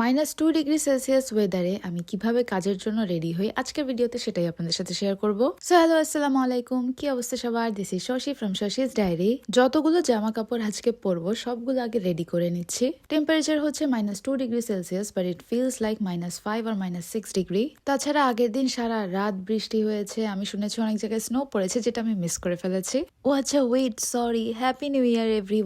Minus two degree Celsius ওয়েদারে আমি কীভাবে কাজের জন্য রেডি হই আজকের ভিডিওতে সেটাই আপনাদের সাথে শেয়ার করব। সো হ্যালো আসসালামু আলাইকুম। কি অবস্থা সবার? This is Shashi from Shashi's diary যতগুলো জামা কাপড় আজকে পরবো, সবগুলো আগে রেডি করে নিচ্ছি। টেম্পারেচার হচ্ছে minus two degree Celsius but it feels like minus five R minus six degree তাছাড়া আগের দিন সারা রাত বৃষ্টি হয়েছে, আমি শুনেছি অনেক জায়গায় স্নো পড়েছে, যেটা আমি মিস করে ফেলেছি। ও আচ্ছা wait sorry happy new year every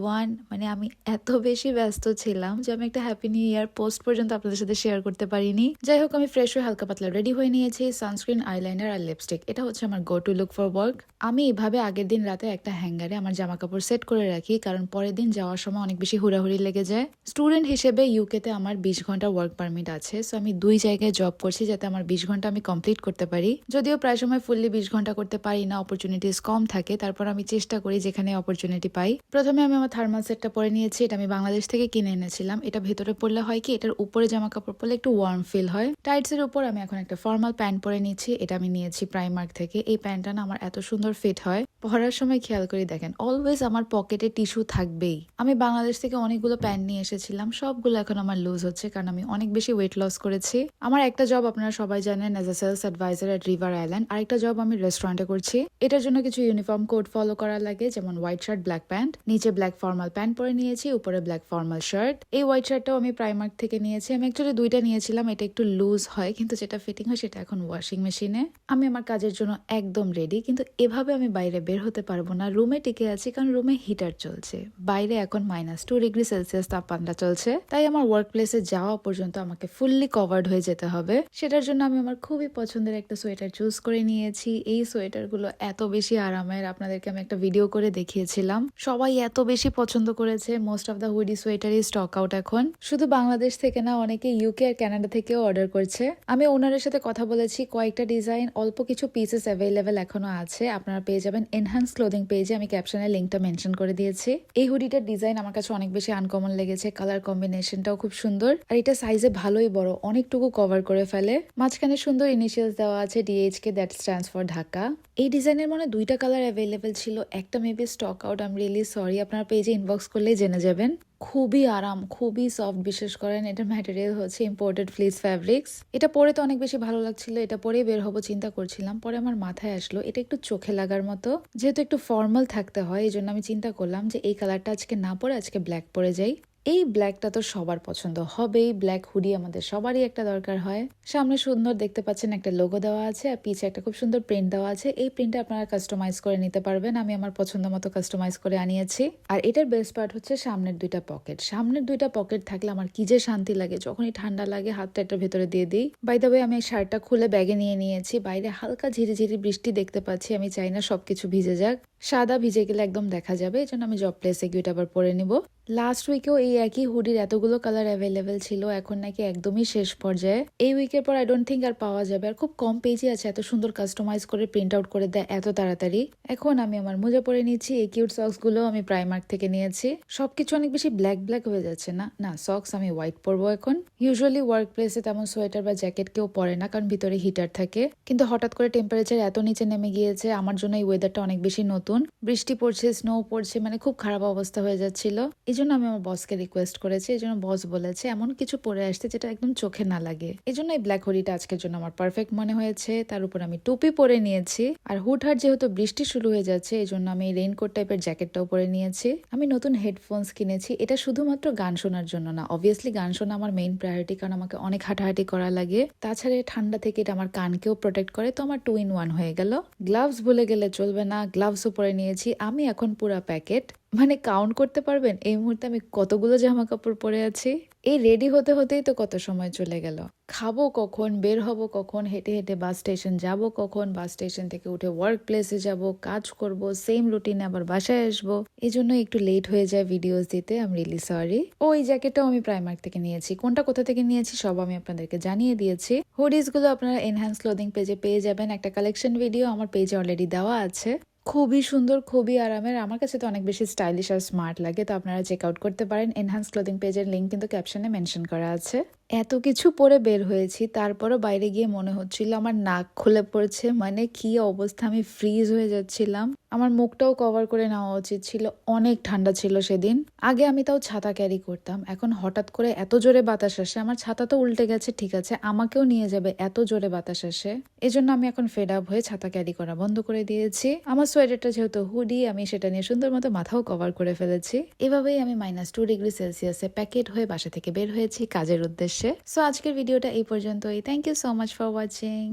মানে আমি এত বেশি ব্যস্ত ছিলাম যে আমি একটা হ্যাপি নিউ ইয়ার পোস্ট পর্যন্ত আপনাদের সাথে শেয়ার করতে পারিনি। যাই হোক, আমি ফ্রেশ হয়ে হালকা পাতলা রেডি হয়ে নিয়েছি সানস্ক্রিন আইলাইনার আর লিপস্টিক এটা হচ্ছে আমার go to look for work আমি এভাবে আগের দিন রাতে একটা হ্যাঙ্গারে আমার জামা কাপড় সেট করে রাখি, কারণ পরের দিন যাওয়ার সময় অনেক বেশি হুড়াহুড়ি লেগে যায়। স্টুডেন্ট হিসেবে ইউকেতে আমার বিশ ঘণ্টা ওয়ার্ক পারমিট আছে সো আমি দুই জায়গায় জব করছি যাতে আমার বিশ ঘণ্টা আমি কমপ্লিট করতে পারি। যদিও প্রায় সময় ফুললি বিশ ঘণ্টা করতে পারি না অপরচুনিটিস কম থাকে, তারপর আমি চেষ্টা করি যেখানে অপরচুনিটি পাই। প্রথমে আমি আমার থার্মাল সেটটা পরে নিয়েছি, এটা আমি বাংলাদেশ থেকে কিনে এনেছিলাম। এটা ভেতরে পড়লে হয় কি, এটার উপরে জামা কাপড় পরলে একটু ওয়ার্ম ফিল হয়। টাইটস এর উপর আমি এখন একটা ফর্মাল প্যান্ট পরে নিচ্ছি, এটা আমি নিয়েছি প্রাইমার্ক থেকে। এই প্যান্টটা না আমার এত সুন্দর ফিট হয়। পরার সময় খেয়াল করে দেখেন অলওয়েজ আমার পকেটে টিস্যু থাকবেই। আমি বাংলাদেশ থেকে অনেকগুলো প্যান্ট নিয়ে এসেছিলাম, সবগুলো এখন আমার লুজ হচ্ছে কারণ আমি অনেক বেশি ওয়েট লস করেছি। আমার একটা জব আপনারা সবাই জানেন as a sales advisor at River Island আরেকটা জব আমি রেস্টুরেন্টে করছি। এটার জন্য কিছু ইউনিফর্ম কোড ফলো করা লাগে, যেমন হোয়াইট শার্ট ব্ল্যাক প্যান্ট নিচে ব্ল্যাক ফর্মাল প্যান্ট পরে নিয়েছি, উপরে ব্ল্যাক ফর্মাল শার্ট এই হোয়াইট শার্টটাও আমি প্রাইমার্ক থেকে নিয়েছি আমি অ্যাকচুয়ালি দুইটা নিয়েছিলাম, এটা একটু লুজ হয়, কিন্তু যেটা ফিটিং হয় সেটা এখন ওয়াশিং মেশিনে আমি আমার কাজের জন্য একদম রেডি কিন্তু এভাবে আমি বাইরে বের হতে পারব না। রুমে টিকে আছি, কারণ রুমে হিটার চলছে। বাইরে এখন মাইনাস টু ডিগ্রি সেলসিয়াস তাপমাত্রা চলছে। তাই আমার ওয়ার্ক প্লেসে যাওয়া পর্যন্ত আমাকে ফুললি কভার্ড হয়ে যেতে হবে। সেটার জন্য আমি আমার খুবই পছন্দের একটা সোয়েটার চুজ করে নিয়েছি। এই সোয়েটারগুলো এত বেশি আরামের, আপনাদেরকে আমি একটা ভিডিও করে দেখিয়েছিলাম। সবাই এত বেশি পছন্দ করেছে। মোস্ট অফ দ্য হুডি সোয়েটারই স্টক আউট এখন। শুধু বাংলাদেশ থেকে না অনেকে ইউকে আর কানাডা থেকেও অর্ডার করছে। আমি ওনারের সাথে কথা বলেছি, কয়েকটা ডিজাইন অল্প কিছু পিসেস অ্যাভেলেবেল এখনও আছে। আপনারা পেয়ে যাবেন এনহান্স ক্লোদিং পেজে আমি ক্যাপশনে লিঙ্কটা মেনশন করে দিয়েছি। এই হুডিটার ডিজাইন আমার কাছে অনেক বেশি আনকমন লেগেছে কালার কম্বিনেশনটাও খুব সুন্দর। আর এটা সাইজে ভালোই বড়, অনেকটুকু কভার করে ফেলে। মাঝখানে সুন্দর ইনিশিয়ালস দেওয়া আছে DHK that stands for Dhaka. এই ডিজাইনের মনে দুইটা কালার অ্যাভেলেবেল ছিল, একটা maybe stock out I'm really sorry আপনারা পেজে ইনবক্স করলেই জেনে যাবেন। খুবই আরাম, খুবই সফট বিশেষ করেন, এটা ম্যাটেরিয়াল হচ্ছে ইম্পোর্টেড ফ্লিস ফ্যাব্রিক্স এটা পরে তো অনেক বেশি ভালো লাগছিল, এটা পরেই বের হব, চিন্তা করছিলাম। পরে আমার মাথায় আসলো, এটা একটু চোখে লাগার মতো। যেহেতু একটু ফর্মাল থাকতে হয়, এই জন্য আমি চিন্তা করলাম যে এই কালারটা আজকে না পরে আজকে ব্ল্যাক পরে যাই। এই ব্ল্যাকটা তো সবার পছন্দ হবেই। ব্ল্যাক হুডি আমাদের সবারই একটা দরকার হয়। সামনে সুন্দর দেখতে পাচ্ছেন একটা লোগো দেওয়া আছে আর পিছে একটা খুব সুন্দর প্রিন্ট দেওয়া আছে। এই প্রিন্টটা আপনারা কাস্টমাইজ করে নিতে পারবেন। আমি আমার পছন্দ মতো কাস্টমাইজ করে আনিয়েছি। আর এটার বেস্ট পার্ট হচ্ছে সামনের দুইটা পকেট সামনের দুইটা পকেট থাকলে আমার কি যে শান্তি লাগে, যখনই ঠান্ডা লাগে হাতটা এটার ভেতরে দিয়ে দিই। বাই দ্য আমি এই শার্টটা খুলে ব্যাগে নিয়ে নিয়েছি। বাইরে হালকা ঝিরি ঝিরি বৃষ্টি দেখতে পাচ্ছি। আমি চাই না সবকিছু ভিজে যাক। সাদা ভিজে গেলে একদম দেখা যাবে। এই জন্য আমি জব প্লেসে গিয়ে আবার পরে নিব। লাস্ট উইকেও এই একই হুডির এতগুলো কালার অ্যাভেলেবেল ছিল, এখন নাকি একদমই শেষ পর্যায়ে। এই উইকের পর আই ডোন্ট থিঙ্ক আর পাওয়া যাবে। আর খুব কম পেজই আছে, এত সুন্দর কাস্টমাইজ করে প্রিন্ট আউট করে দেয় এত তাড়াতাড়ি। এখন আমি আমার মোজা পরে নিচ্ছি, এই কিউট সক্সগুলো আমি প্রাইমার্ক থেকে নিয়েছি। সবকিছু অনেক বেশি ব্ল্যাক ব্ল্যাক হয়ে যাচ্ছে না। না সক্স আমি হোয়াইট পরবো এখন। ইউজুয়ালি ওয়ার্ক প্লেসে তেমন সোয়েটার বা জ্যাকেট কেউ পরে না, কারণ ভিতরে হিটার থাকে। কিন্তু হঠাৎ করে টেম্পারেচার এত নিচে নেমে গিয়েছে, আমার জন্য এই ওয়েদারটা অনেক বেশি নতুন। বৃষ্টি পড়ছে স্নো পড়ছে মানে খুব খারাপ অবস্থা হয়ে যাচ্ছিল। এই জন্য আমি আমার বসকে রিকোয়েস্ট করেছে, এই জন্য বস বলেছে, এমন কিছু পরে আসতে যেটা একদম চোখে না লাগে। এই জন্য এই ব্ল্যাক হুডিটা আজকের জন্য আমার পারফেক্ট মনে হয়েছে, তার উপর আমি টুপি পরে নিয়েছি। আর হুটহাট যেহেতু বৃষ্টি শুরু হয়ে যাচ্ছে, এই জন্য আমি রেইনকোট টাইপের জ্যাকেটটাও পরে নিয়েছি। আমি নতুন হেডফোনস কিনেছি, এটা শুধুমাত্র গান শোনার জন্য না অবভিয়াসলি গান শোনা আমার মেইন প্রায়োরিটি কারণ আমাকে অনেক হাঁটাহাঁটি করা লাগে। তাছাড়া ঠান্ডা থেকে এটা আমার কানকেও প্রোটেক্ট করে, তো আমার টু ইন ওয়ান হয়ে গেল। গ্লাভস ভুলে গেলে চলবে না গ্লাভসও পরে নিয়েছি, আমি এখন পুরা প্যাকেট মানে কাউন্ট করতে পারবেন? এই মুহূর্তে আমি কতগুলো জামা কাপড় পরে আছি? এই রেডি হতে হতেই তো কত সময় চলে গেল। খাব কখন? বের হব কখন? হেঁটে হেঁটে বাস স্টেশন যাব কখন? বাস স্টেশন থেকে উঠে ওয়ার্ক প্লেসে যাব, কাজ করব সেম রুটিনে আবার বাসায় আসব। এই জন্য একটু লেট হয়ে যায় ভিডিওস দিতে আমি রিলি সরি ও, এই জ্যাকেটটাও আমি প্রাইমার্ক থেকে নিয়েছি। কোনটা কোথা থেকে নিয়েছি সব আমি আপনাদেরকে জানিয়ে দিয়েছি। হুডিসগুলো আপনারা এনহ্যান্স ক্লোদিং পেজে পেয়ে যাবেন। একটা কালেকশন ভিডিও আমার পেজে অলরেডি দেওয়া আছে। খুবই সুন্দর, খুবই আরামের। আমার কাছে তো অনেক বেশি স্টাইলিশ আর স্মার্ট লাগে, তো আপনারা চেক আউট করতে পারেন। এনহান্স ক্লোদিং পেজের লিঙ্ক কিন্তু ক্যাপশনে মেনশন করা আছে। এত কিছু পরে বের হয়েছি, তারপরও বাইরে গিয়ে মনে হচ্ছিল আমার নাক খুলে পড়ছে মানে কি অবস্থা, আমি ফ্রিজ হয়ে যাচ্ছিলাম। আমার মুখটাও কভার করে নেওয়া উচিত ছিল, অনেক ঠান্ডা ছিল সেদিন। আগে আমি তাও ছাতা ক্যারি করতাম, এখন হঠাৎ করে এত জোরে বাতাস আসে, আমার ছাতা তো উল্টে গেছে, ঠিক আছে, আমাকেও নিয়ে যাবে এত জোরে বাতাস আসে। এজন্য আমি এখন ফেড আপ হয়ে ছাতা ক্যারি করা বন্ধ করে দিয়েছি। আমার সোয়েটারটা যেহেতু হুডি আমি সেটা নিয়ে সুন্দর মতো মাথাও কভার করে ফেলেছি। এভাবেই আমি মাইনাস টু ডিগ্রি সেলসিয়াসে প্যাকেট হয়ে বাসা থেকে বের হয়েছি, কাজের উদ্দেশ্যে। সো আজকের ভিডিওটা এই পর্যন্তই। Thank you so much for watching